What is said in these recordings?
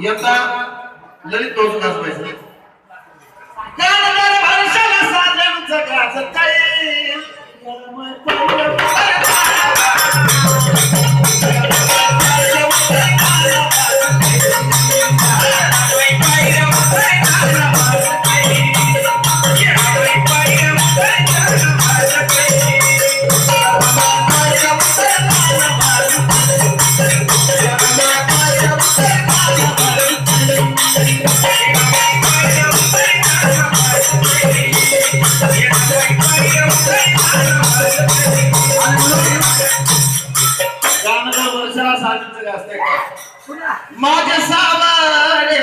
यंदा ललित कौतुक वाजवायचं काय माझ्या सावरे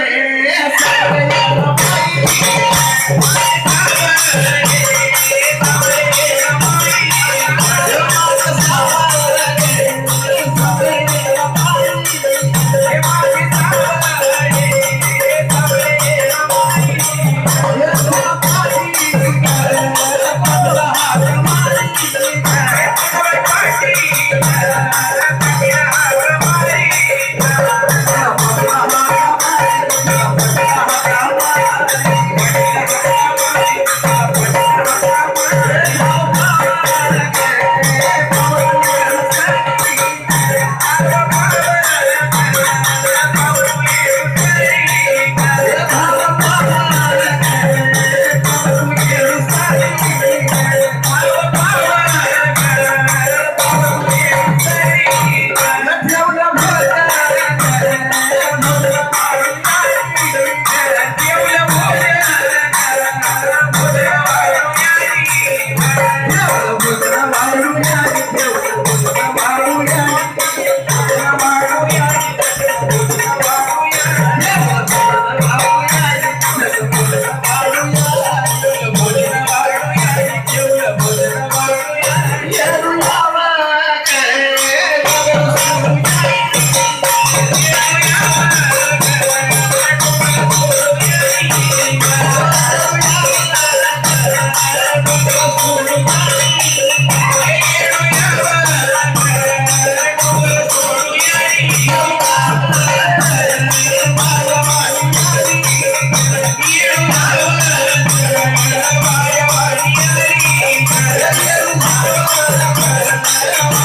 Yeah.